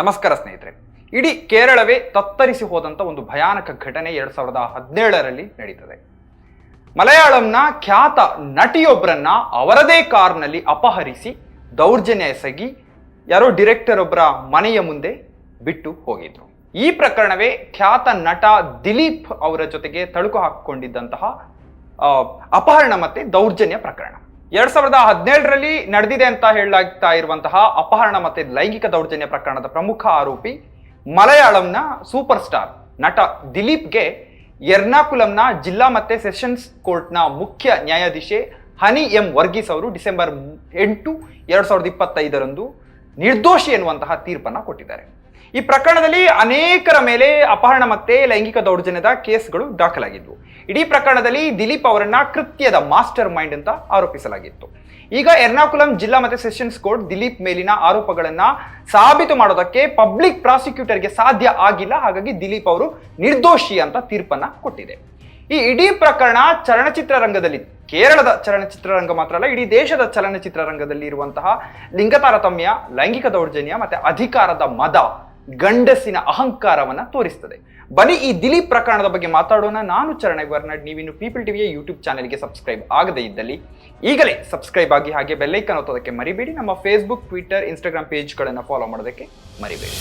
ನಮಸ್ಕಾರ ಸ್ನೇಹಿತರೆ. ಇಡೀ ಕೇರಳವೇ ತತ್ತರಿಸಿ ಹೋದಂಥ ಒಂದು ಭಯಾನಕ ಘಟನೆ ಎರಡು ಸಾವಿರದ ಹದಿನೇಳರಲ್ಲಿ ನಡೀತದೆ. ಮಲಯಾಳಂನ ಖ್ಯಾತ ನಟಿಯೊಬ್ಬರನ್ನ ಅವರದೇ ಕಾರ್ನಲ್ಲಿ ಅಪಹರಿಸಿ ದೌರ್ಜನ್ಯ ಎಸಗಿ ಯಾರೋ ಡಿರೆಕ್ಟರ್ ಒಬ್ಬರ ಮನೆಯ ಮುಂದೆ ಬಿಟ್ಟು ಹೋಗಿದ್ರು. ಈ ಪ್ರಕರಣವೇ ಖ್ಯಾತ ನಟ ದಿಲೀಪ್ ಅವರ ಜೊತೆಗೆ ತಳುಕು ಹಾಕಿಕೊಂಡಿದ್ದಂತಹ ಅಪಹರಣ ಮತ್ತೆ ದೌರ್ಜನ್ಯ ಪ್ರಕರಣ. ಎರಡ್ ಸಾವಿರದ ಹದಿನೇಳರಲ್ಲಿ ನಡೆದಿದೆ ಅಂತ ಹೇಳಲಾಗ್ತಾ ಇರುವಂತಹ ಅಪಹರಣ ಮತ್ತೆ ಲೈಂಗಿಕ ದೌರ್ಜನ್ಯ ಪ್ರಕರಣದ ಪ್ರಮುಖ ಆರೋಪಿ ಮಲಯಾಳಂನ ಸೂಪರ್ ಸ್ಟಾರ್ ನಟ ದಿಲೀಪ್ಗೆ ಎರ್ನಾಕುಲಂನ ಜಿಲ್ಲಾ ಮತ್ತೆ ಸೆಷನ್ಸ್ ಕೋರ್ಟ್ನ ಮುಖ್ಯ ನ್ಯಾಯಾಧೀಶೆ ಹನಿ ಎಂ ವರ್ಗೀಸ್ ಅವರು ಡಿಸೆಂಬರ್ ಎಂಟು, ಎರಡ್ ಸಾವಿರದ ಇಪ್ಪತ್ತೈದರಂದು ನಿರ್ದೋಷಿ ಎನ್ನುವಂತಹ ತೀರ್ಪನ್ನ ಕೊಟ್ಟಿದ್ದಾರೆ. ಈ ಪ್ರಕರಣದಲ್ಲಿ ಅನೇಕರ ಮೇಲೆ ಅಪಹರಣ ಮತ್ತೆ ಲೈಂಗಿಕ ದೌರ್ಜನ್ಯದ ಕೇಸ್ಗಳು ದಾಖಲಾಗಿದ್ವು. ಇಡೀ ಪ್ರಕರಣದಲ್ಲಿ ದಿಲೀಪ್ ಅವರನ್ನ ಕೃತ್ಯದ ಮಾಸ್ಟರ್ ಮೈಂಡ್ ಅಂತ ಆರೋಪಿಸಲಾಗಿತ್ತು. ಈಗ ಎರ್ನಾಕುಲಂ ಜಿಲ್ಲಾ ಮತ್ತೆ ಸೆಷನ್ಸ್ ಕೋರ್ಟ್ ದಿಲೀಪ್ ಮೇಲಿನ ಆರೋಪಗಳನ್ನ ಸಾಬೀತು ಮಾಡೋದಕ್ಕೆ ಪಬ್ಲಿಕ್ ಪ್ರಾಸಿಕ್ಯೂಟರ್ಗೆ ಸಾಧ್ಯ ಆಗಿಲ್ಲ. ಹಾಗಾಗಿ ದಿಲೀಪ್ ಅವರು ನಿರ್ದೋಷಿ ಅಂತ ತೀರ್ಪನ್ನ ಕೊಟ್ಟಿದೆ. ಈ ಇಡೀ ಪ್ರಕರಣ ಚಲನಚಿತ್ರ ರಂಗದಲ್ಲಿ, ಕೇರಳದ ಚಲನಚಿತ್ರರಂಗ ಮಾತ್ರ ಅಲ್ಲ, ಇಡೀ ದೇಶದ ಚಲನಚಿತ್ರ ರಂಗದಲ್ಲಿ ಇರುವಂತಹ ಲಿಂಗ ತಾರತಮ್ಯ ಲೈಂಗಿಕ ದೌರ್ಜನ್ಯ ಮತ್ತೆ ಅಧಿಕಾರದ ಮದ ಗಂಡಸಿನ ಅಹಂಕಾರವನ್ನ ತೋರಿಸ್ತದೆ. ಬನ್ನಿ ಈ ದಿಲೀಪ್ ಪ್ರಕರಣದ ಬಗ್ಗೆ ಮಾತಾಡೋಣ. ನಾನು ಚರಣ ವರ್ನಾಡ್. ನೀವಿನ್ನು ಪೀಪಲ್ ಟಿವಿಯ ಯೂಟ್ಯೂಬ್ ಚಾನೆಲ್ಗೆ ಸಬ್ಸ್ಕ್ರೈಬ್ ಆಗದೇ ಇದ್ದಲ್ಲಿ ಈಗಲೇ ಸಬ್ಸ್ಕ್ರೈಬ್ ಆಗಿ ಹಾಗೆ ಬೆಲ್ಲೈಕನ್ ಒತ್ತೋದಕ್ಕೆ ಮರಿಬೇಡಿ. ನಮ್ಮ ಫೇಸ್ಬುಕ್ ಟ್ವಿಟರ್ ಇನ್ಸ್ಟಾಗ್ರಾಮ್ ಪೇಜ್ಗಳನ್ನು ಫಾಲೋ ಮಾಡೋದಕ್ಕೆ ಮರಿಬೇಡಿ.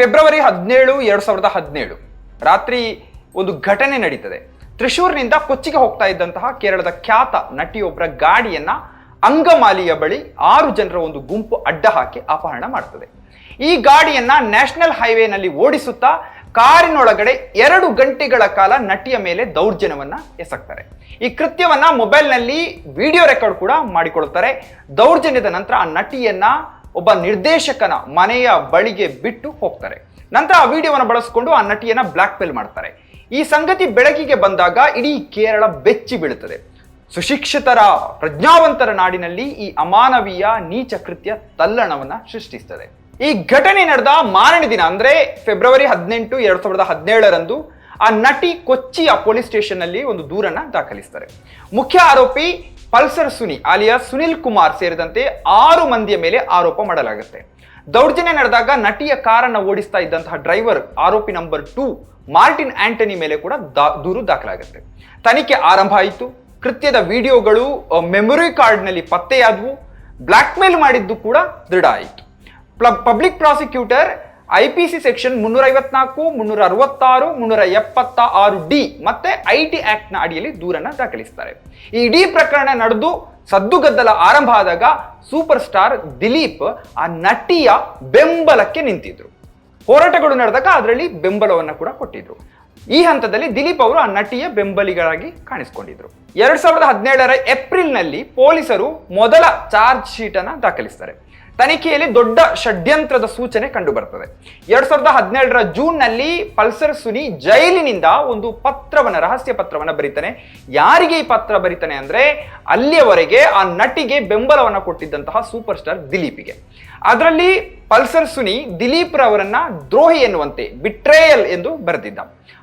ಫೆಬ್ರವರಿ ಹದಿನೇಳು, ಎರಡು ಸಾವಿರದ ಹದಿನೇಳು. ರಾತ್ರಿ ಒಂದು ಘಟನೆ ನಡೀತದೆ. ತ್ರಿಶೂರ್ನಿಂದ ಕೊಚ್ಚಿಗೆ ಹೋಗ್ತಾ ಇದ್ದಂತಹ ಕೇರಳದ ಖ್ಯಾತ ನಟಿಯೊಬ್ಬರ ಗಾಡಿಯನ್ನ ಅಂಗಮಾಲಿಯ ಬಳಿ ಆರು ಜನರ ಒಂದು ಗುಂಪು ಅಡ್ಡ ಹಾಕಿ ಅಪಹರಣ ಮಾಡ್ತದೆ. ಈ ಗಾಡಿಯನ್ನ ನ್ಯಾಷನಲ್ ಹೈವೇನಲ್ಲಿ ಓಡಿಸುತ್ತಾ ಕಾರಿನೊಳಗಡೆ ಎರಡು ಗಂಟೆಗಳ ಕಾಲ ನಟಿಯ ಮೇಲೆ ದೌರ್ಜನ್ಯವನ್ನ ಎಸಗ್ತಾರೆ. ಈ ಕೃತ್ಯವನ್ನ ಮೊಬೈಲ್ನಲ್ಲಿ ವಿಡಿಯೋ ರೆಕಾರ್ಡ್ ಕೂಡ ಮಾಡಿಕೊಳ್ತಾರೆ ದೌರ್ಜನ್ಯದ ನಂತರ ಆ ನಟಿಯನ್ನ ಒಬ್ಬ ನಿರ್ದೇಶಕನ ಮನೆಯ ಬಳಿಗೆ ಬಿಟ್ಟು ಹೋಗ್ತಾರೆ. ನಂತರ ಆ ವಿಡಿಯೋವನ್ನು ಬಳಸಿಕೊಂಡು ಆ ನಟಿಯನ್ನ ಬ್ಲಾಕ್ ಮೇಲ್ ಮಾಡ್ತಾರೆ. ಈ ಸಂಗತಿ ಬೆಳಕಿಗೆ ಬಂದಾಗ ಇಡೀ ಕೇರಳ ಬೆಚ್ಚಿ ಬೀಳುತ್ತದೆ. ಸುಶಿಕ್ಷಿತರ, ಪ್ರಜ್ಞಾವಂತರ ನಾಡಿನಲ್ಲಿ ಈ ಅಮಾನವೀಯ ನೀಚ ಕೃತ್ಯ ತಲ್ಲಣವನ್ನ ಸೃಷ್ಟಿಸ್ತದೆ. ಈ ಘಟನೆ ನಡೆದ ಮಾರನೇ ದಿನ, ಅಂದ್ರೆ ಫೆಬ್ರವರಿ ಹದಿನೆಂಟು, ಎರಡು ಸಾವಿರದ ಹದಿನೇಳರಂದು ಆ ನಟಿ ಕೊಚ್ಚಿಯ ಪೊಲೀಸ್ ಸ್ಟೇಷನ್ನಲ್ಲಿ ಒಂದು ದೂರನ್ನ ದಾಖಲಿಸ್ತಾರೆ. ಮುಖ್ಯ ಆರೋಪಿ ಪಲ್ಸರ್ ಸುನಿ ಆಲಿಯಾ ಸುನಿಲ್ ಕುಮಾರ್ ಸೇರಿದಂತೆ ಆರು ಮಂದಿಯ ಮೇಲೆ ಆರೋಪ ಮಾಡಲಾಗುತ್ತೆ. ದೌರ್ಜನ್ಯ ನಡೆದಾಗ ನಟಿಯ ಕಾರನ್ನ ಓಡಿಸ್ತಾ ಇದ್ದಂತಹ ಡ್ರೈವರ್ ಆರೋಪಿ ನಂಬರ್ ಟೂ ಮಾರ್ಟಿನ್ ಆಂಟನಿ ಮೇಲೆ ಕೂಡ ದಾ- ದೂರು ದಾಖಲಾಗುತ್ತೆ. ತನಿಖೆ ಆರಂಭ ಆಯಿತು. ಕೃತ್ಯದ ವಿಡಿಯೋಗಳು ಮೆಮೊರಿ ಕಾರ್ಡ್ನಲ್ಲಿ ಪತ್ತೆಯಾದವು. ಬ್ಲ್ಯಾಕ್ಮೇಲ್ ಮಾಡಿದ್ದು ಕೂಡ ದೃಢ ಆಯಿತು. Public prosecutor I P C section ಮುನ್ನೂರ ಐವತ್ನಾಲ್ಕು ಮುನ್ನೂರ ಅರವತ್ತಾರು ಮುನ್ನೂರ ಎಪ್ಪತ್ತ ಆರು ಡಿ ಮತ್ತೆ ಐ ಟಿ ಆಕ್ಟ್ನ ಅಡಿಯಲ್ಲಿ ದೂರನ್ನ ದಾಖಲಿಸ್ತಾರೆ. ಈ ಇಡೀ ಪ್ರಕರಣ ನಡೆದು ಸದ್ದುಗದ್ದಲ ಆರಂಭ ಆದಾಗ ಸೂಪರ್ ಸ್ಟಾರ್ ದಿಲೀಪ್ ಆ ನಟಿಯ ಬೆಂಬಲಕ್ಕೆ ನಿಂತಿದ್ರು. ಹೋರಾಟಗಳು ನಡೆದಾಗ ಅದರಲ್ಲಿ ಬೆಂಬಲವನ್ನು ಕೂಡ ಕೊಟ್ಟಿದ್ರು. ಈ ಹಂತದಲ್ಲಿ ದಿಲೀಪ್ ಅವರು ಆ ನಟಿಯ ಬೆಂಬಲಿಗಳಾಗಿ ಕಾಣಿಸಿಕೊಂಡಿದ್ರು. ಎರಡ್ ಸಾವಿರದ ಹದಿನೇಳರ ಏಪ್ರಿಲ್ನಲ್ಲಿ ಪೊಲೀಸರು ಮೊದಲ ಚಾರ್ಜ್ ಶೀಟ್ ಅನ್ನ ದಾಖಲಿಸ್ತಾರೆ. ತನಿಖೆಯಲ್ಲಿ ದೊಡ್ಡ ಷಡ್ಯಂತ್ರದ ಸೂಚನೆ ಕಂಡು ಬರ್ತದೆ ಎರಡ್ ಸಾವಿರದ ಹದಿನೇಳರ ಜೂನ್ನಲ್ಲಿ ಪಲ್ಸರ್ ಸುನಿ ಜೈಲಿನಿಂದ ಒಂದು ಪತ್ರವನ್ನ, ರಹಸ್ಯ ಪತ್ರವನ್ನ ಬರೀತಾನೆ. ಯಾರಿಗೆ ಈ ಪತ್ರ ಬರೀತಾನೆ ಅಂದ್ರೆ ಅಲ್ಲಿಯವರೆಗೆ ಆ ನಟಿಗೆ ಬೆಂಬಲವನ್ನ ಕೊಟ್ಟಿದ್ದಂತಹ ಸೂಪರ್ ಸ್ಟಾರ್ ದಿಲೀಪಿಗೆ. ಅದರಲ್ಲಿ ಪಲ್ಸರ್ ಸುನಿ ದಿಲೀಪ್ ರವರನ್ನ ದ್ರೋಹಿ ಎನ್ನುವಂತೆ ಬಿಟ್ರೇಯಲ್ ಎಂದು ಬರೆದಿದ್ದ.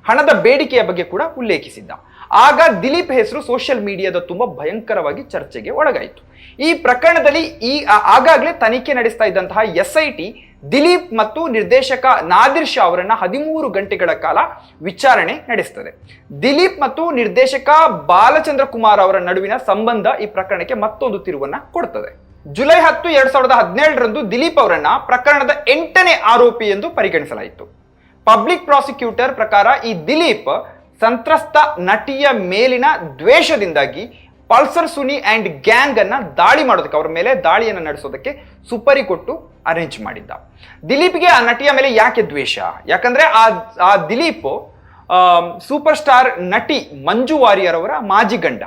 ಹಣದ ಬೇಡಿಕೆಯ ಬಗ್ಗೆ ಕೂಡ ಉಲ್ಲೇಖಿಸಿದ್ದ. ಆಗ ದಿಲೀಪ್ ಹೆಸರು ಸೋಷಿಯಲ್ ಮೀಡಿಯಾದ ತುಂಬಾ ಭಯಂಕರವಾಗಿ ಚರ್ಚೆಗೆ ಒಳಗಾಯಿತು. ಈ ಪ್ರಕರಣದಲ್ಲಿ ಈ ಆಗಾಗಲೇ ತನಿಖೆ ನಡೆಸ್ತಾ ಇದ್ದಂತಹ ಎಸ್ ದಿಲೀಪ್ ಮತ್ತು ನಿರ್ದೇಶಕ ನಾದಿರ್ ಶಾ ಅವರನ್ನ ಹದಿಮೂರು ಗಂಟೆಗಳ ಕಾಲ ವಿಚಾರಣೆ ನಡೆಸ್ತದೆ. ದಿಲೀಪ್ ಮತ್ತು ನಿರ್ದೇಶಕ ಬಾಲಚಂದ್ರ ಕುಮಾರ್ ಅವರ ನಡುವಿನ ಸಂಬಂಧ ಈ ಪ್ರಕರಣಕ್ಕೆ ಮತ್ತೊಂದು ತಿರುವನ್ನ ಕೊಡ್ತದೆ. ಜುಲೈ ಹತ್ತು ಎರಡ್ ಸಾವಿರದ ಹದಿನೇಳರಂದು ದಿಲೀಪ್ ಅವರನ್ನ ಪ್ರಕರಣದ ಎಂಟನೇ ಆರೋಪಿ ಎಂದು ಪರಿಗಣಿಸಲಾಯಿತು. ಪಬ್ಲಿಕ್ ಪ್ರಾಸಿಕ್ಯೂಟರ್ ಪ್ರಕಾರ ಈ ದಿಲೀಪ್ ಸಂತ್ರಸ್ತ ನಟಿಯ ಮೇಲಿನ ದ್ವೇಷದಿಂದಾಗಿ ಪಲ್ಸರ್ ಸುನಿ ಆ್ಯಂಡ್ ಗ್ಯಾಂಗ್ ಅನ್ನು ದಾಳಿ ಮಾಡೋದಕ್ಕೆ, ಅವರ ಮೇಲೆ ದಾಳಿಯನ್ನು ನಡೆಸೋದಕ್ಕೆ ಸುಪರಿ ಕೊಟ್ಟು ಅರೇಂಜ್ ಮಾಡಿದ್ದ. ದಿಲೀಪ್ಗೆ ಆ ನಟಿಯ ಮೇಲೆ ಯಾಕೆ ದ್ವೇಷ? ಯಾಕಂದ್ರೆ ಆ ಆ ದಿಲೀಪ್ ಸೂಪರ್ ಸ್ಟಾರ್ ನಟಿ ಮಂಜು ವಾರಿಯರ್ ಅವರ ಮಾಜಿ ಗಂಡ.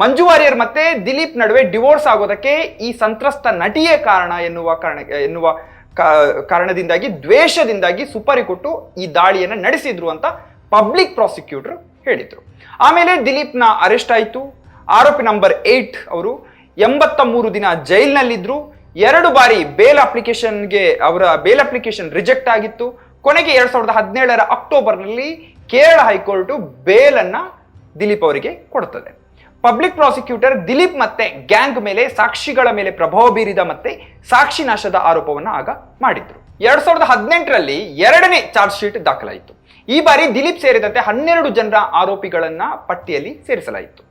ಮಂಜು ವಾರಿಯರ್ ಮತ್ತೆ ದಿಲೀಪ್ ನಡುವೆ ಡಿವೋರ್ಸ್ ಆಗೋದಕ್ಕೆ ಈ ಸಂತ್ರಸ್ತ ನಟಿಯೇ ಕಾರಣ ಎನ್ನುವ ಕಾರಣ, ಎನ್ನುವ ಕಾರಣದಿಂದಾಗಿ, ದ್ವೇಷದಿಂದಾಗಿ ಸುಪಾರಿ ಕೊಟ್ಟು ಈ ದಾಳಿಯನ್ನು ನಡೆಸಿದ್ರು ಅಂತ ಪಬ್ಲಿಕ್ ಪ್ರಾಸಿಕ್ಯೂಟರ್ ಹೇಳಿದ್ರು. ಆಮೇಲೆ ದಿಲೀಪ್ನ ಅರೆಸ್ಟ್ ಆಯಿತು. ಆರೋಪಿ ನಂಬರ್ ಏಟ್ ಅವರು ಎಂಬತ್ತ ಮೂರು ದಿನ ಜೈಲ್ನಲ್ಲಿದ್ರು. ಎರಡು ಬಾರಿ ಬೇಲ್ ಅಪ್ಲಿಕೇಶನ್ಗೆ ಅವರ ಬೇಲ್ ಅಪ್ಲಿಕೇಶನ್ ರಿಜೆಕ್ಟ್ ಆಗಿತ್ತು. ಕೊನೆಗೆ ಎರಡು ಸಾವಿರದ ಹದಿನೇಳರ ಅಕ್ಟೋಬರ್ನಲ್ಲಿ ಕೇರಳ ಹೈಕೋರ್ಟ್ ಬೇಲನ್ನ ದಿಲೀಪ್ ಅವರಿಗೆ ಕೊಡುತ್ತದೆ ಪಬ್ಲಿಕ್ ಪ್ರಾಸಿಕ್ಯೂಟರ್ ದಿಲೀಪ್ ಮತ್ತೆ ಗ್ಯಾಂಗ್ ಮೇಲೆ ಸಾಕ್ಷಿಗಳ ಮೇಲೆ ಪ್ರಭಾವ ಬೀರಿದ ಮತ್ತೆ ಸಾಕ್ಷಿ ನಾಶದ ಆರೋಪವನ್ನು ಆಗ ಮಾಡಿದ್ರು. ಎರಡ್ ಸಾವಿರದ ಹದಿನೆಂಟರಲ್ಲಿ ಎರಡನೇ ಚಾರ್ಜ್ ಶೀಟ್ ದಾಖಲಾಯಿತು. ಈ ಬಾರಿ ದಿಲೀಪ್ ಸೇರಿದಂತೆ ಹನ್ನೆರಡು ಜನರ ಆರೋಪಿಗಳನ್ನ ಪಟ್ಟಿಯಲ್ಲಿ ಸೇರಿಸಲಾಯಿತು.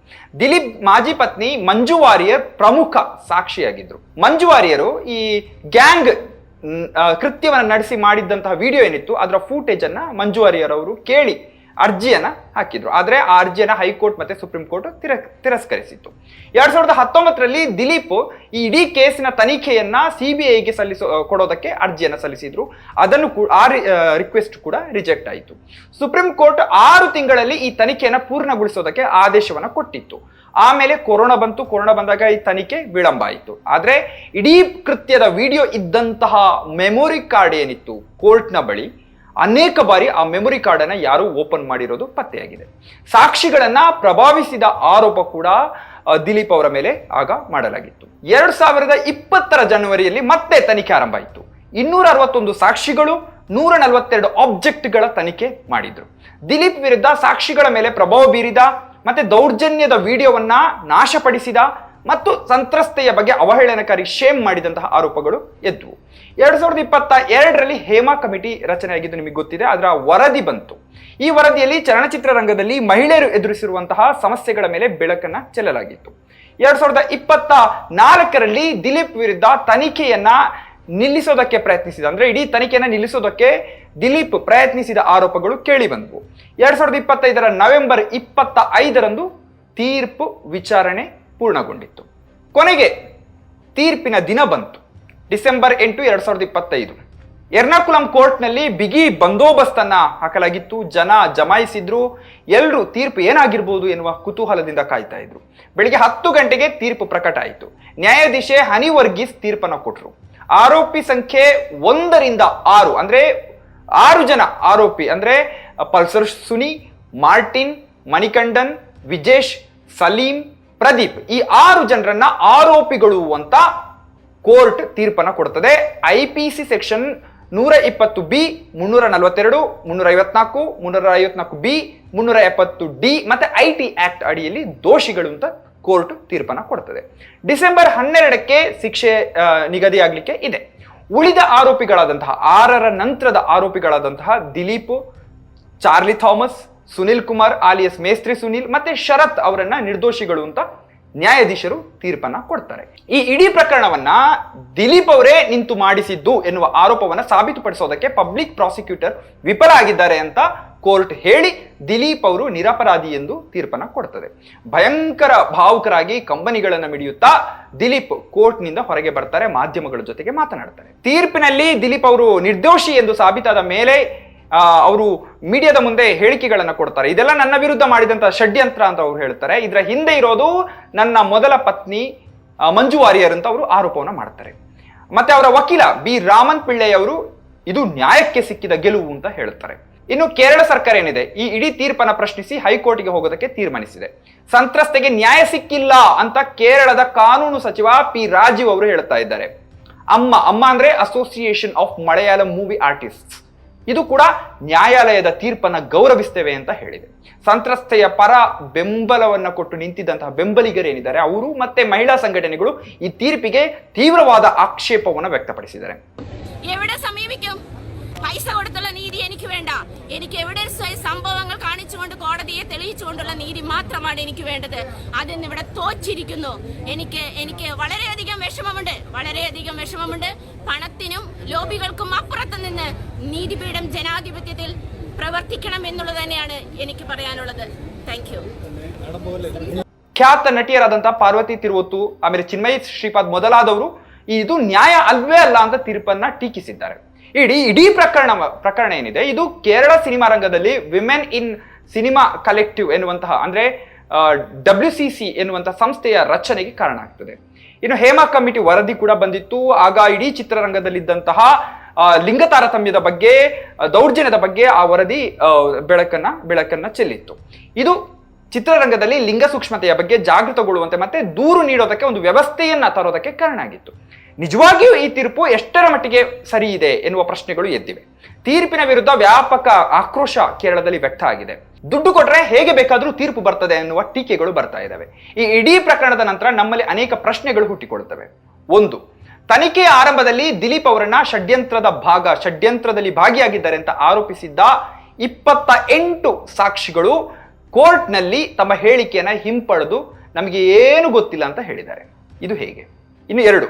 ದಿಲೀಪ್ ಮಾಜಿ ಪತ್ನಿ ಮಂಜು ವಾರಿಯರ್ ಪ್ರಮುಖ ಸಾಕ್ಷಿಯಾಗಿದ್ರು. ಮಂಜು ವಾರಿಯರು ಈ ಗ್ಯಾಂಗ್ ಕೃತ್ಯವನ್ನು ನಡೆಸಿ ಮಾಡಿದ್ದಂತಹ ವಿಡಿಯೋ ಏನಿತ್ತು, ಅದರ ಫೂಟೇಜ್ ಅನ್ನ ಮಂಜು ವಾರಿಯರ್ ಅವರು ಕೇಳಿ ಅರ್ಜಿಯನ್ನ ಹಾಕಿದ್ರು. ಆದ್ರೆ ಆ ಅರ್ಜಿಯನ್ನ ಹೈಕೋರ್ಟ್ ಮತ್ತೆ ಸುಪ್ರೀಂ ಕೋರ್ಟ್ ತಿರ, ತಿರಸ್ಕರಿಸಿತ್ತು. ಎರಡು ಸಾವಿರದ ಹತ್ತೊಂಬತ್ತರಲ್ಲಿ ದಿಲೀಪ್ ಈ ಇಡೀ ಕೇಸಿನ ತನಿಖೆಯನ್ನ ಸಿಬಿಐಗೆ ಸಲ್ಲಿಸೋ ಕೊಡೋದಕ್ಕೆ ಅರ್ಜಿಯನ್ನ ಸಲ್ಲಿಸಿದ್ರು. ಅದನ್ನು ಆ ರಿಕ್ವೆಸ್ಟ್ ಕೂಡ ರಿಜೆಕ್ಟ್ ಆಯಿತು. ಸುಪ್ರೀಂ ಕೋರ್ಟ್ ಆರು ತಿಂಗಳಲ್ಲಿ ಈ ತನಿಖೆಯನ್ನ ಪೂರ್ಣಗೊಳಿಸೋದಕ್ಕೆ ಆದೇಶವನ್ನ ಕೊಟ್ಟಿತ್ತು. ಆಮೇಲೆ ಕೊರೋನಾ ಬಂತು, ಕೊರೋನಾ ಬಂದಾಗ ಈ ತನಿಖೆ ವಿಳಂಬ ಆಯಿತು. ಆದ್ರೆ ಇಡೀ ಕೃತ್ಯದ ವಿಡಿಯೋ ಇದ್ದಂತಹ ಮೆಮೊರಿ ಕಾರ್ಡ್ ಏನಿತ್ತು, ಕೋರ್ಟ್ನ ಬಳಿ ಅನೇಕ ಬಾರಿ ಆ ಮೆಮೊರಿ ಕಾರ್ಡ್ ಅನ್ನ ಯಾರು ಓಪನ್ ಮಾಡಿರೋದು ಪತ್ತೆಯಾಗಿದೆ. ಸಾಕ್ಷಿಗಳನ್ನು ಪ್ರಭಾವಿಸಿದ ಆರೋಪ ಕೂಡ ದಿಲೀಪ್ ಅವರ ಮೇಲೆ ಆಗ ಮಾಡಲಾಗಿತ್ತು. ಎರಡು ಸಾವಿರದ ಇಪ್ಪತ್ತರ ಜನವರಿಯಲ್ಲಿ ಮತ್ತೆ ತನಿಖೆ ಆರಂಭ ಆಯಿತು. ಇನ್ನೂರ ಅರವತ್ತೊಂದು ಸಾಕ್ಷಿಗಳು, ನೂರ ನಲವತ್ತೆರಡು ಆಬ್ಜೆಕ್ಟ್ಗಳ ತನಿಖೆ ಮಾಡಿದ್ರು. ದಿಲೀಪ್ ವಿರುದ್ಧ ಸಾಕ್ಷಿಗಳ ಮೇಲೆ ಪ್ರಭಾವ ಬೀರಿದ, ಮತ್ತೆ ದೌರ್ಜನ್ಯದ ವಿಡಿಯೋವನ್ನ ನಾಶಪಡಿಸಿದ ಮತ್ತು ಸಂತ್ರಸ್ತೆಯ ಬಗ್ಗೆ ಅವಹೇಳನಕಾರಿ ಶೇಮ್ ಮಾಡಿದಂತಹ ಆರೋಪಗಳು ಎದ್ವು ಎರಡು ಸಾವಿರದ ಇಪ್ಪತ್ತ ಎರಡರಲ್ಲಿ ಹೇಮಾ ಕಮಿಟಿ ರಚನೆಯಾಗಿದ್ದು ನಿಮಗೆ ಗೊತ್ತಿದೆ, ಅದರ ವರದಿ ಬಂತು. ಈ ವರದಿಯಲ್ಲಿ ಚಲನಚಿತ್ರ ರಂಗದಲ್ಲಿ ಮಹಿಳೆಯರು ಎದುರಿಸಿರುವಂತಹ ಸಮಸ್ಯೆಗಳ ಮೇಲೆ ಬೆಳಕನ್ನ ಚೆಲ್ಲಲಾಗಿತ್ತು. ಎರಡ್ ಸಾವಿರದ ಇಪ್ಪತ್ತ ನಾಲ್ಕರಲ್ಲಿ ದಿಲೀಪ್ ವಿರುದ್ಧ ತನಿಖೆಯನ್ನ ನಿಲ್ಲಿಸೋದಕ್ಕೆ ಪ್ರಯತ್ನಿಸಿದ, ಅಂದ್ರೆ ಇಡೀ ತನಿಖೆಯನ್ನು ನಿಲ್ಲಿಸೋದಕ್ಕೆ ದಿಲೀಪ್ ಪ್ರಯತ್ನಿಸಿದ ಆರೋಪಗಳು ಕೇಳಿ ಬಂದವು ಎರಡ್ ಸಾವಿರದ ಇಪ್ಪತ್ತೈದರ ನವೆಂಬರ್ ಇಪ್ಪತ್ತ ಐದರಂದು ತೀರ್ಪು ವಿಚಾರಣೆ ಪೂರ್ಣಗೊಂಡಿತ್ತು. ಕೊನೆಗೆ ತೀರ್ಪಿನ ದಿನ ಬಂತು. ಡಿಸೆಂಬರ್ ಎಂಟು ಎರಡ್ ಸಾವಿರದ ಇಪ್ಪತ್ತೈದು. ಎರ್ನಾಕುಲಂ ಕೋರ್ಟ್ನಲ್ಲಿ ಬಿಗಿ ಬಂದೋಬಸ್ತನ್ನ ಹಾಕಲಾಗಿತ್ತು. ಜನ ಜಮಾಯಿಸಿದ್ರು. ಎಲ್ಲರೂ ತೀರ್ಪು ಏನಾಗಿರ್ಬೋದು ಎನ್ನುವ ಕುತೂಹಲದಿಂದ ಕಾಯ್ತಾ ಇದ್ರು. ಬೆಳಿಗ್ಗೆ ಹತ್ತು ಗಂಟೆಗೆ ತೀರ್ಪು ಪ್ರಕಟ ಆಯಿತು. ನ್ಯಾಯಾಧೀಶೆ ಹನಿ ವರ್ಗೀಸ್ ತೀರ್ಪನ್ನ ಕೊಟ್ರು. ಆರೋಪಿ ಸಂಖ್ಯೆ ಒಂದರಿಂದ ಆರು, ಅಂದ್ರೆ ಆರು ಜನ ಆರೋಪಿ, ಅಂದ್ರೆ ಪಲ್ಸರ್ ಸುನಿ, ಮಾರ್ಟಿನ್ ಮಣಿಕಂಡನ್ ವಿಜೇಶ್, ಸಲೀಂ ಪ್ರದೀಪ್. ಈ ಆರು ಜನರನ್ನ ಆರೋಪಿಗಳು ಅಂತ ಕೋರ್ಟ್ ತೀರ್ಪನ್ನ ಕೊಡ್ತದೆ. ಐ ಪಿ ಸಿ ಸೆಕ್ಷನ್ ನೂರ ಇಪ್ಪತ್ತು ಬಿ, ಮುನ್ನೂರ ನಲವತ್ತೆರಡು, ಮುನ್ನೂರ ಐವತ್ನಾಲ್ಕು ಮುನ್ನೂರ ಐವತ್ನಾಲ್ಕು ಬಿ, ಮುನ್ನೂರ ಎಪ್ಪತ್ತು ಡಿ ಮತ್ತೆ ಐ ಟಿ ಆಕ್ಟ್ ಅಡಿಯಲ್ಲಿ ದೋಷಿಗಳು ಅಂತ ಕೋರ್ಟ್ ತೀರ್ಪನ್ನ ಕೊಡ್ತದೆ. ಡಿಸೆಂಬರ್ ಹನ್ನೆರಡಕ್ಕೆ ಶಿಕ್ಷೆ ನಿಗದಿಯಾಗಲಿಕ್ಕೆ ಇದೆ. ಉಳಿದ ಆರೋಪಿಗಳಾದಂತಹ, ಆರರ ನಂತರದ ಆರೋಪಿಗಳಾದಂತಹ Dileep, Charlie Thomas Sunil Kumar alias Mestri Sunil ಮತ್ತೆ ಶರತ್ ಅವರನ್ನ ನಿರ್ದೋಷಿಗಳು ಅಂತ ನ್ಯಾಯಾಧೀಶರು ತೀರ್ಪನ್ನ ಕೊಡ್ತಾರೆ. ಈ ಇಡೀ ಪ್ರಕರಣವನ್ನ ದಿಲೀಪ್ ಅವರೇ ನಿಂತು ಮಾಡಿಸಿದ್ದು ಎನ್ನುವ ಆರೋಪವನ್ನ ಸಾಬೀತುಪಡಿಸೋದಕ್ಕೆ ಪಬ್ಲಿಕ್ ಪ್ರಾಸಿಕ್ಯೂಟರ್ ವಿಫಲ ಆಗಿದ್ದಾರೆ ಅಂತ ಕೋರ್ಟ್ ಹೇಳಿ ದಿಲೀಪ್ ಅವರು ನಿರಪರಾಧಿ ಎಂದು ತೀರ್ಪನ್ನ ಕೊಡ್ತದೆ. ಭಯಂಕರ ಭಾವುಕರಾಗಿ ಕಂಬನಿಗಳನ್ನು ಮಿಡಿಯುತ್ತಾ ದಿಲೀಪ್ ಕೋರ್ಟ್ನಿಂದ ಹೊರಗೆ ಬರ್ತಾರೆ, ಮಾಧ್ಯಮಗಳ ಜೊತೆಗೆ ಮಾತನಾಡ್ತಾರೆ. ತೀರ್ಪಿನಲ್ಲಿ ದಿಲೀಪ್ ಅವರು ನಿರ್ದೋಷಿ ಎಂದು ಸಾಬೀತಾದ ಮೇಲೆ ಅವರು ಮೀಡಿಯಾದ ಮುಂದೆ ಹೇಳಿಕೆಗಳನ್ನು ಕೊಡ್ತಾರೆ. ಇದೆಲ್ಲ ನನ್ನ ವಿರುದ್ಧ ಮಾಡಿದಂತ ಷಡ್ಯಂತ್ರ ಅಂತ ಅವರು ಹೇಳ್ತಾರೆ. ಇದರ ಹಿಂದೆ ಇರೋದು ನನ್ನ ಮೊದಲ ಪತ್ನಿ ಮಂಜು ವಾರಿಯರ್ ಅಂತ ಅವರು ಆರೋಪವನ್ನು ಮಾಡ್ತಾರೆ. ಮತ್ತೆ ಅವರ ವಕೀಲ ಬಿ. ರಾಮನ್ ಪಿಳ್ಳೆಯವರು ಇದು ನ್ಯಾಯಕ್ಕೆ ಸಿಕ್ಕಿದ ಗೆಲುವು ಅಂತ ಹೇಳ್ತಾರೆ. ಇನ್ನು ಕೇರಳ ಸರ್ಕಾರ ಏನಿದೆ? ಈ ಇಡೀ ತೀರ್ಪನ್ನು ಪ್ರಶ್ನಿಸಿ ಹೈಕೋರ್ಟ್ಗೆ ಹೋಗೋದಕ್ಕೆ ತೀರ್ಮಾನಿಸಿದೆ. ಸಂತ್ರಸ್ತೆಗೆ ನ್ಯಾಯ ಸಿಕ್ಕಿಲ್ಲ ಅಂತ ಕೇರಳದ ಕಾನೂನು ಸಚಿವ ಪಿ. ರಾಜೀವ್ ಅವರು ಹೇಳ್ತಾ ಇದ್ದಾರೆ. ಅಮ್ಮ ಅಮ್ಮ ಅಂದ್ರೆ association of Malayalam movie artist ಇದು ಕೂಡ ನ್ಯಾಯಾಲಯದ ತೀರ್ಪನ್ನು ಗೌರವಿಸ್ತೇವೆ ಅಂತ ಹೇಳಿದೆ. ಸಂತ್ರಸ್ತೆಯ ಪರ ಬೆಂಬಲವನ್ನು ಕೊಟ್ಟು ನಿಂತಿದ್ದಂತಹ ಬೆಂಬಲಿಗರೇನಿದ್ದಾರೆ, ಅವರು ಮತ್ತೆ ಮಹಿಳಾ ಸಂಘಟನೆಗಳು ಈ ತೀರ್ಪಿಗೆ ತೀವ್ರವಾದ ಆಕ್ಷೇಪವನ್ನು ವ್ಯಕ್ತಪಡಿಸಿದ್ದಾರೆ. പൈസ കൊടുത്തുള്ള നീതി എനിക്ക് വേണ്ട എനിക്ക് എവിഡൻസ് സംഭവങ്ങൾ കാണിച്ചുകൊണ്ട് കോടതിയെ തെളിയിച്ചുകൊണ്ടുള്ള നീതി മാത്രമാണ് എനിക്ക് വേണ്ടത് അതിന്ന് ഇവിടെ തോച്ചിരിക്കുന്നു എനിക്ക് എനിക്ക് വളരെയധികം വിഷമമുണ്ട് വളരെയധികം വിഷമമുണ്ട് പണത്തിനും ലോബികൾക്കും അപ്പുറത്ത് നിന്ന് നീതിപീഠം ജനാധിപത്യത്തിൽ പ്രവർത്തിക്കണം എന്നുള്ളത് തന്നെയാണ് എനിക്ക് പറയാനുള്ളത് താങ്ക് യു ಖ್ಯಾತ ನಟಿಯರಾದಂತಹ ಪಾರ್ವತಿ ತಿರುವತ್ತು ಆಮೇಲೆ ಚಿನ್ಮಯಿ ಶ್ರೀಪಾದ್ ಮೊದಲಾದವರು ಇದು ನ್ಯಾಯ ಅಲ್ವೇ ಅಲ್ಲ ಅಂತ ತೀರ್ಪನ್ನ ಟೀಕಿಸಿದ್ದಾರೆ ಇಡೀ ಇಡೀ ಪ್ರಕರಣ ಪ್ರಕರಣ ಏನಿದೆ? ಇದು ಕೇರಳ ಸಿನಿಮಾ ರಂಗದಲ್ಲಿ ವಿಮೆನ್ ಇನ್ ಸಿನಿಮಾ ಕಲೆಕ್ಟಿವ್ ಎನ್ನುವಂತಹ, ಅಂದ್ರೆ ಡಬ್ಲ್ಯೂ ಸಿ ಸಿ ಎನ್ನುವಂತಹ ಸಂಸ್ಥೆಯ ರಚನೆಗೆ ಕಾರಣ ಆಗ್ತದೆ. ಇನ್ನು ಹೇಮಾ ಕಮಿಟಿ ವರದಿ ಕೂಡ ಬಂದಿತ್ತು. ಆಗ ಇಡೀ ಚಿತ್ರರಂಗದಲ್ಲಿದ್ದಂತಹ ಲಿಂಗ ತಾರತಮ್ಯದ ಬಗ್ಗೆ ದೌರ್ಜನ್ಯದ ಬಗ್ಗೆ ಆ ವರದಿ ಬೆಳಕನ್ನ ಬೆಳಕನ್ನ ಚೆಲ್ಲಿತ್ತು. ಇದು ಚಿತ್ರರಂಗದಲ್ಲಿ ಲಿಂಗ ಸೂಕ್ಷ್ಮತೆಯ ಬಗ್ಗೆ ಜಾಗೃತಗೊಳ್ಳುವಂತೆ ಮತ್ತೆ ದೂರು ನೀಡೋದಕ್ಕೆ ಒಂದು ವ್ಯವಸ್ಥೆಯನ್ನ ತರೋದಕ್ಕೆ ಕಾರಣ ಆಗಿತ್ತು. ನಿಜವಾಗಿಯೂ ಈ ತೀರ್ಪು ಎಷ್ಟರ ಮಟ್ಟಿಗೆ ಸರಿ ಇದೆ ಎನ್ನುವ ಪ್ರಶ್ನೆಗಳು ಎದ್ದಿವೆ. ತೀರ್ಪಿನ ವಿರುದ್ಧ ವ್ಯಾಪಕ ಆಕ್ರೋಶ ಕೇರಳದಲ್ಲಿ ವ್ಯಕ್ತ ಆಗಿದೆ. ದುಡ್ಡು ಕೊಟ್ರೆ ಹೇಗೆ ಬೇಕಾದರೂ ತೀರ್ಪು ಬರ್ತದೆ ಎನ್ನುವ ಟೀಕೆಗಳು ಬರ್ತಾ ಇದ್ದಾವೆ ಈ ಇಡೀ ಪ್ರಕರಣದ ನಂತರ ನಮ್ಮಲ್ಲಿ ಅನೇಕ ಪ್ರಶ್ನೆಗಳು ಹುಟ್ಟಿಕೊಳ್ಳುತ್ತವೆ ಒಂದು, ತನಿಖೆ ಆರಂಭದಲ್ಲಿ ದಿಲೀಪ್ ಅವರನ್ನ ಷಡ್ಯಂತ್ರದ ಭಾಗ, ಷಡ್ಯಂತ್ರದಲ್ಲಿ ಭಾಗಿಯಾಗಿದ್ದಾರೆ ಅಂತ ಆರೋಪಿಸಿದ್ದ ಇಪ್ಪತ್ತ ಎಂಟು ಸಾಕ್ಷಿಗಳು ಕೋರ್ಟ್ನಲ್ಲಿ ತಮ್ಮ ಹೇಳಿಕೆಯನ್ನು ಹಿಂಪಡೆದು ನಮಗೆ ಏನು ಗೊತ್ತಿಲ್ಲ ಅಂತ ಹೇಳಿದ್ದಾರೆ. ಇದು ಹೇಗೆ? ಇನ್ನು ಎರಡು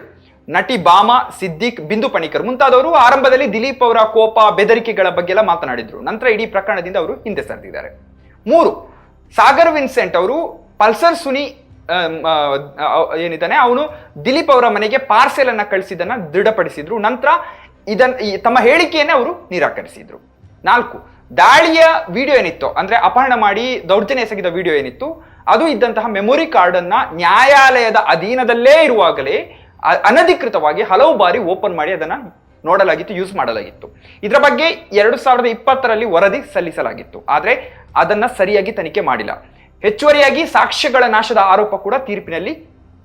ನಟಿ ಬಾಮ ಸಿದ್ದಿಕ್, ಬಿಂದು ಪಣಿಕರ್ ಮುಂತಾದವರು ಆರಂಭದಲ್ಲಿ ದಿಲೀಪ್ ಅವರ ಕೋಪ, ಬೆದರಿಕೆಗಳ ಬಗ್ಗೆ ಎಲ್ಲ ಮಾತನಾಡಿದ್ರು. ನಂತರ ಇಡೀ ಪ್ರಕರಣದಿಂದ ಅವರು ಹಿಂದೆ ಸರಿದಿದ್ದಾರೆ. ಮೂರು, ಸಾಗರ್ ವಿನ್ಸೆಂಟ್ ಅವರು ಪಲ್ಸರ್ ಸುನಿ ಏನಿದ್ದಾನೆ, ಅವನು ದಿಲೀಪ್ ಅವರ ಮನೆಗೆ ಪಾರ್ಸೆಲ್ ಅನ್ನ ಕಳಿಸಿದ್ದನ್ನ ದೃಢಪಡಿಸಿದ್ರು. ನಂತರ ಇದನ್, ಈ, ತಮ್ಮ ಹೇಳಿಕೆಯನ್ನೇ ಅವರು ನಿರಾಕರಿಸಿದ್ರು. ನಾಲ್ಕು, ದಾಳಿಯ ವಿಡಿಯೋ ಏನಿತ್ತು? ಅಂದ್ರೆ ಅಪಹರಣ ಮಾಡಿ ದೌರ್ಜನ್ಯ ಎಸಗಿದ ವಿಡಿಯೋ ಏನಿತ್ತು? ಅದು ಇದ್ದಂತಹ ಮೆಮೊರಿ ಕಾರ್ಡ್ ಅನ್ನ ನ್ಯಾಯಾಲಯದ ಅಧೀನದಲ್ಲೇ ಇರುವಾಗಲೇ ಅನಧಿಕೃತವಾಗಿ ಹಲವು ಬಾರಿ ಓಪನ್ ಮಾಡಿ ಅದನ್ನ ನೋಡಲಾಗಿತ್ತು ಯೂಸ್ ಮಾಡಲಾಗಿತ್ತು. ಇದರ ಬಗ್ಗೆ ಎರಡು ಸಾವಿರದ ಇಪ್ಪತ್ತರಲ್ಲಿ ವರದಿ ಸಲ್ಲಿಸಲಾಗಿತ್ತು. ಆದರೆ ಅದನ್ನ ಸರಿಯಾಗಿ ತನಿಖೆ ಮಾಡಿಲ್ಲ. ಹೆಚ್ಚುವರಿಯಾಗಿ ಸಾಕ್ಷ್ಯಗಳ ನಾಶದ ಆರೋಪ ಕೂಡ ತೀರ್ಪಿನಲ್ಲಿ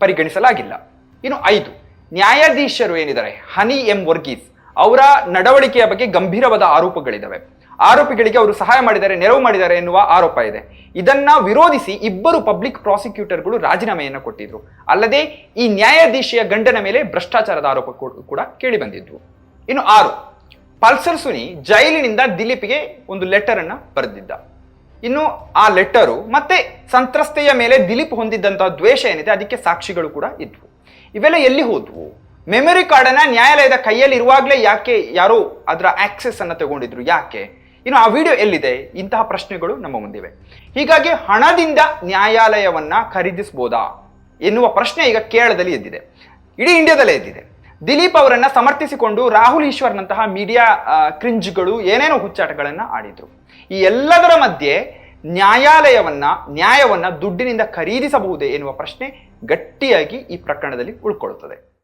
ಪರಿಗಣಿಸಲಾಗಿಲ್ಲ. ಇನ್ನು ಐದು, ನ್ಯಾಯಾಧೀಶರು ಏನಿದ್ದಾರೆ? ಹನಿ ಎಂ ವರ್ಗೀಸ್ ಅವರ ನಡವಳಿಕೆಯ ಬಗ್ಗೆ ಗಂಭೀರವಾದ ಆರೋಪಗಳಿದ್ದಾವೆ ಆರೋಪಿಗಳಿಗೆ ಅವರು ಸಹಾಯ ಮಾಡಿದ್ದಾರೆ, ನೆರವು ಮಾಡಿದ್ದಾರೆ ಎನ್ನುವ ಆರೋಪ ಇದೆ. ಇದನ್ನ ವಿರೋಧಿಸಿ ಇಬ್ಬರು ಪಬ್ಲಿಕ್ ಪ್ರಾಸಿಕ್ಯೂಟರ್ಗಳು ರಾಜೀನಾಮೆಯನ್ನು ಕೊಟ್ಟಿದ್ರು. ಅಲ್ಲದೆ ಈ ನ್ಯಾಯಾಧೀಶೆಯ ಗಂಡನ ಮೇಲೆ ಭ್ರಷ್ಟಾಚಾರದ ಆರೋಪ ಕೂಡ ಕೇಳಿ ಬಂದಿದ್ರು ಇನ್ನು ಆರು, ಪಲ್ಸರ್ ಸುನಿ ಜೈಲಿನಿಂದ ದಿಲೀಪ್ಗೆ ಒಂದು ಲೆಟರ್ ಅನ್ನ ಬರೆದಿದ್ದ. ಇನ್ನು ಆ ಲೆಟರು ಮತ್ತೆ ಸಂತ್ರಸ್ತೆಯ ಮೇಲೆ ದಿಲೀಪ್ ಹೊಂದಿದ್ದಂತಹ ದ್ವೇಷ ಏನಿದೆ, ಅದಕ್ಕೆ ಸಾಕ್ಷಿಗಳು ಕೂಡ ಇದ್ವು. ಇವೆಲ್ಲ ಎಲ್ಲಿ ಹೋದ್ವು? ಮೆಮೊರಿ ಕಾರ್ಡನ್ನ ನ್ಯಾಯಾಲಯದ ಕೈಯಲ್ಲಿ ಇರುವಾಗಲೇ ಯಾಕೆ ಯಾರೋ ಅದರ ಆಕ್ಸೆಸ್ ಅನ್ನ ತಗೊಂಡಿದ್ರು, ಯಾಕೆ? ಇನ್ನು ಆ ವಿಡಿಯೋ ಎಲ್ಲಿದೆ? ಇಂತಹ ಪ್ರಶ್ನೆಗಳು ನಮ್ಮ ಮುಂದಿವೆ. ಹೀಗಾಗಿ ಹಣದಿಂದ ನ್ಯಾಯಾಲಯವನ್ನ ಖರೀದಿಸಬಹುದಾ ಎನ್ನುವ ಪ್ರಶ್ನೆ ಈಗ ಕೇರಳದಲ್ಲಿ ಎದ್ದಿದೆ. ಇಡೀ ಇಂಡಿಯಾದಲ್ಲೇ ಎದ್ದಿದೆ. ದಿಲೀಪ್ ಅವರನ್ನ ಸಮರ್ಥಿಸಿಕೊಂಡು ರಾಹುಲ್ ಈಶ್ವರ್ನಂತಹ ಮೀಡಿಯಾ ಕ್ರಿಂಜ್ಗಳು ಏನೇನೋ ಹುಚ್ಚಾಟಗಳನ್ನು ಆಡಿದ್ರು. ಈ ಎಲ್ಲದರ ಮಧ್ಯೆ ನ್ಯಾಯಾಲಯವನ್ನ, ನ್ಯಾಯವನ್ನ ದುಡ್ಡಿನಿಂದ ಖರೀದಿಸಬಹುದೇ ಎನ್ನುವ ಪ್ರಶ್ನೆ ಗಟ್ಟಿಯಾಗಿ ಈ ಪ್ರಕರಣದಲ್ಲಿ ಉಳ್ಕೊಳ್ಳುತ್ತದೆ.